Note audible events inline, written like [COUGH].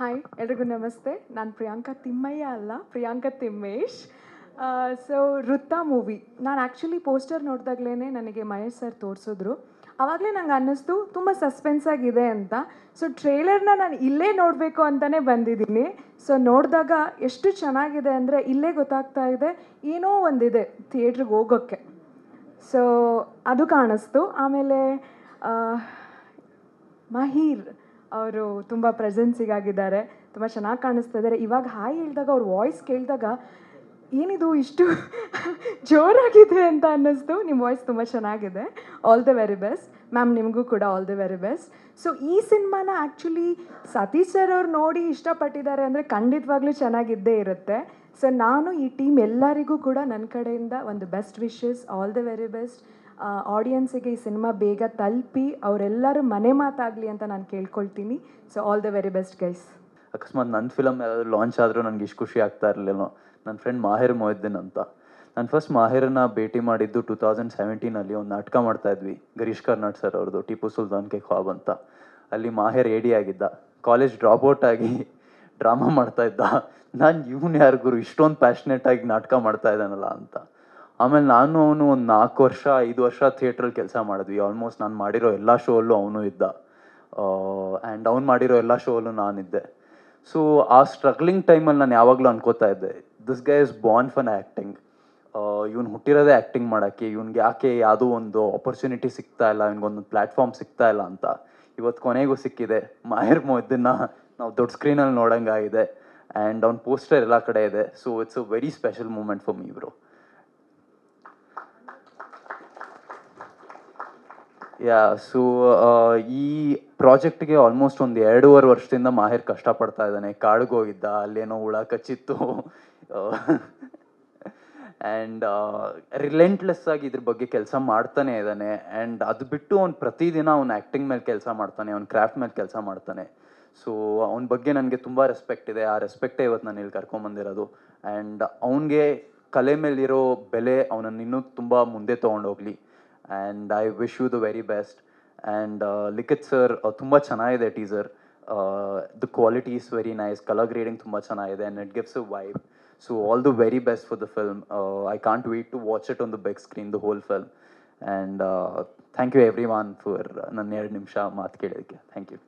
Hi ಎಲ್ರಿಗೂ ನಮಸ್ತೆ. ನಾನು ಪ್ರಿಯಾಂಕಾ ತಿಮ್ಮಯ್ಯ ಅಲ್ಲ, ಪ್ರಿಯಾಂಕಾ ತಿಮ್ಮೇಶ್. ಸೊ ವೃತ್ತ ಮೂವಿ ನಾನು ಆ್ಯಕ್ಚುಲಿ ಪೋಸ್ಟರ್ ನೋಡಿದಾಗಲೇ ನನಗೆ ಮಹೇಶ್ ಸರ್ ತೋರಿಸಿದ್ರು. ಆವಾಗಲೇ ನಂಗೆ ಅನ್ನಿಸ್ತು, ತುಂಬ ಸಸ್ಪೆನ್ಸ್ ಆಗಿದೆ ಅಂತ. ಸೊ ಟ್ರೇಲರ್ನ ನಾನು ಇಲ್ಲೇ ನೋಡಬೇಕು ಅಂತಲೇ ಬಂದಿದ್ದೀನಿ. ಸೊ ನೋಡಿದಾಗ ಎಷ್ಟು ಚೆನ್ನಾಗಿದೆ ಅಂದರೆ ಇಲ್ಲೇ ಗೊತ್ತಾಗ್ತಾ ಇದೆ. ಏನೋ ಒಂದಿದೆ ಥಿಯೇಟ್ರಿಗೆ ಹೋಗೋಕ್ಕೆ. ಸೊ ಅದು ಕಾಣಿಸ್ತು. ಆಮೇಲೆ ಮಹೀರ್. ಅವರು ತುಂಬ ಪ್ರೆಸೆನ್ಸಿಗಾಗಿದ್ದಾರೆ ತುಂಬ ಚೆನ್ನಾಗಿ ಕಾಣಿಸ್ತಾ ಇದ್ದಾರೆ. ಇವಾಗ ಹಾಯ್ ಹೇಳಿದಾಗ ಅವ್ರ ವಾಯ್ಸ್ ಕೇಳಿದಾಗ ಏನಿದು ಇಷ್ಟು [LAUGHS] ಜೋರಾಗಿದೆ ಅಂತ ಅನ್ನಿಸ್ತು. ನಿಮ್ಮ ವಾಯ್ಸ್ ತುಂಬ ಚೆನ್ನಾಗಿದೆ. All the very best ma'am ನಿಮಗೂ ಕೂಡ all the very best so ಈ ಸಿನಿಮಾನ ಆ್ಯಕ್ಚುಲಿ ಸತೀಶ್ ಸರ್ ಅವ್ರು ನೋಡಿ ಇಷ್ಟಪಟ್ಟಿದ್ದಾರೆ ಅಂದರೆ ಖಂಡಿತವಾಗ್ಲೂ ಚೆನ್ನಾಗಿದ್ದೇ ಇರುತ್ತೆ. ಸೊ ನಾನು ಈ ಟೀಮ್ ಎಲ್ಲರಿಗೂ ಕೂಡ ನನ್ನ ಕಡೆಯಿಂದ ಒಂದು best wishes all the very best ಆಡಿಯನ್ಸಿಗೆ ಈ ಸಿನಿಮಾ ಬೇಗ ತಲುಪಿ ಅವರೆಲ್ಲರೂ ಮನೆ ಮಾತಾಗಲಿ ಅಂತ ನಾನು ಕೇಳ್ಕೊಳ್ತೀನಿ. So all the very best guys ಅಕಸ್ಮಾತ್ ನನ್ನ ಫಿಲಮ್ ಯಾವ್ದಾದ್ರು ಲಾಂಚ್ ಆದರೂ ನನಗೆ ಇಷ್ಟು ಖುಷಿ ಆಗ್ತಾ ಇರಲಿಲ್ಲ ನನ್ನ ಫ್ರೆಂಡ್ ಮಾಹಿರ್ ಮೊಹಿದ್ದೀನ್ ಅಂತ. ನಾನು ಫಸ್ಟ್ ಮಾಹಿರನ್ನ ಭೇಟಿ ಮಾಡಿದ್ದು ಟೂ ತೌಸಂಡ್ ಸೆವೆಂಟೀನಲ್ಲಿ ಒಂದು ನಾಟಕ ಮಾಡ್ತಾ ಇದ್ವಿ. ಗರೀಶ್ ಕರ್ನಾಡ್ ಸರ್ ಅವ್ರದ್ದು ಟಿಪ್ಪು ಸುಲ್ತಾನ್ ಕೆ ಖ್ವಾಬ್ ಅಂತ. ಅಲ್ಲಿ ಮಾಹಿರ್ ಎಡಿ ಆಗಿದ್ದ. ಕಾಲೇಜ್ ಡ್ರಾಪ್ಔಟ್ ಆಗಿ ಡ್ರಾಮಾ ಮಾಡ್ತಾ ಇದ್ದ. ನಾನು ಇವನು ಯಾರು ಗುರು ಇಷ್ಟೊಂದು ಪ್ಯಾಷನೇಟ್ ಆಗಿ ನಾಟಕ ಮಾಡ್ತಾ ಇದ್ದಾನಲ್ಲ ಅಂತ. ಆಮೇಲೆ ನಾನು ಅವನು ಒಂದು ನಾಲ್ಕು ವರ್ಷ, ಐದು ವರ್ಷ ಥಿಯೇಟ್ರಲ್ಲಿ ಕೆಲಸ ಮಾಡಿದ್ವಿ. ಆಲ್ಮೋಸ್ಟ್ ನಾನು ಮಾಡಿರೋ ಎಲ್ಲ ಶೋಲ್ಲೂ ಅವನು ಇದ್ದ. ಆ್ಯಂಡ್ ಅವ್ನು ಮಾಡಿರೋ ಎಲ್ಲ ಶೋಲ್ಲೂ ನಾನಿದ್ದೆ ಸೊ ಆ ಸ್ಟ್ರಗ್ಲಿಂಗ್ ಟೈಮಲ್ಲಿ ನಾನು ಯಾವಾಗಲೂ ಅನ್ಕೋತಾ ಇದ್ದೆ. This guy is born for acting ಇವ್ನು ಹುಟ್ಟಿರೋದೇ ಆ್ಯಕ್ಟಿಂಗ್ ಮಾಡೋಕ್ಕೆ. ಇವ್ನಿಗೆ ಯಾಕೆ ಯಾವುದೋ ಒಂದು ಆಪರ್ಚುನಿಟಿ ಸಿಗ್ತಾ ಇಲ್ಲ ಇವ್ನಿಗೊಂದು ಪ್ಲ್ಯಾಟ್ಫಾರ್ಮ್ ಸಿಗ್ತಾ ಇಲ್ಲ ಅಂತ. ಇವತ್ತು ಕೊನೆಗೂ ಸಿಕ್ಕಿದೆ. ಮಾಹಿರ್ ಮೊದ್ದನ್ನ ನಾವು ದೊಡ್ಡ ಸ್ಕ್ರೀನಲ್ಲಿ ನೋಡೋಂಗಾಗಿದೆ. ಆ್ಯಂಡ್ ಅವ್ನ ಪೋಸ್ಟರ್ ಎಲ್ಲ ಕಡೆ ಇದೆ. So it's a very special moment for me ಇವರು ಯಾ ಸೊ ಈ ಪ್ರಾಜೆಕ್ಟ್ಗೆ ಆಲ್ಮೋಸ್ಟ್ ಒಂದು ಎರಡೂವರೆ ವರ್ಷದಿಂದ ಮಾಹಿರ್ ಕಷ್ಟಪಡ್ತಾ ಇದ್ದಾನೆ. ಕಾಡಿಗೆ ಹೋಗಿದ್ದ, ಅಲ್ಲೇನೋ ಹುಳ ಕಚ್ಚಿತ್ತು. ಆ್ಯಂಡ್ ರಿಲೆಂಟ್ಲೆಸ್ ಆಗಿ ಇದ್ರ ಬಗ್ಗೆ ಕೆಲಸ ಮಾಡ್ತಾನೆ ಇದ್ದಾನೆ. ಆ್ಯಂಡ್ ಅದು ಬಿಟ್ಟು ಅವ್ನು ಪ್ರತಿದಿನ ಅವ್ನು ಆ್ಯಕ್ಟಿಂಗ್ ಮೇಲೆ ಕೆಲಸ ಮಾಡ್ತಾನೆ, ಅವ್ನು ಕ್ರಾಫ್ಟ್ ಮೇಲೆ ಕೆಲಸ ಮಾಡ್ತಾನೆ. ಸೊ ಅವನ ಬಗ್ಗೆ ನನಗೆ ತುಂಬ ರೆಸ್ಪೆಕ್ಟ್ ಇದೆ. ಆ ರೆಸ್ಪೆಕ್ಟೇ ಇವತ್ತು ನಾನು ಇಲ್ಲಿ ಕರ್ಕೊಂಬಂದಿರೋದು ಆ್ಯಂಡ್ ಅವನಿಗೆ ಕಲೆ ಮೇಲಿರೋ ಬೆಲೆ ಅವನನ್ನು ಇನ್ನೂ ತುಂಬ ಮುಂದೆ ತೊಗೊಂಡೋಗ್ಲಿ. And I wish you the very best and Likhith sir ತುಂಬ ಚೆನ್ನಾಗಿದೆ teaser the quality is very nice colour grading ತುಂಬ ಚೆನ್ನಾಗಿದೆ and it gives a vibe so all the very best for the film I can't wait to watch it on the big screen the whole film and thank you everyone for ನನ್ನ ಎರಡು ನಿಮಿಷ ಮಾತು ಕೇಳೋದಕ್ಕೆ thank you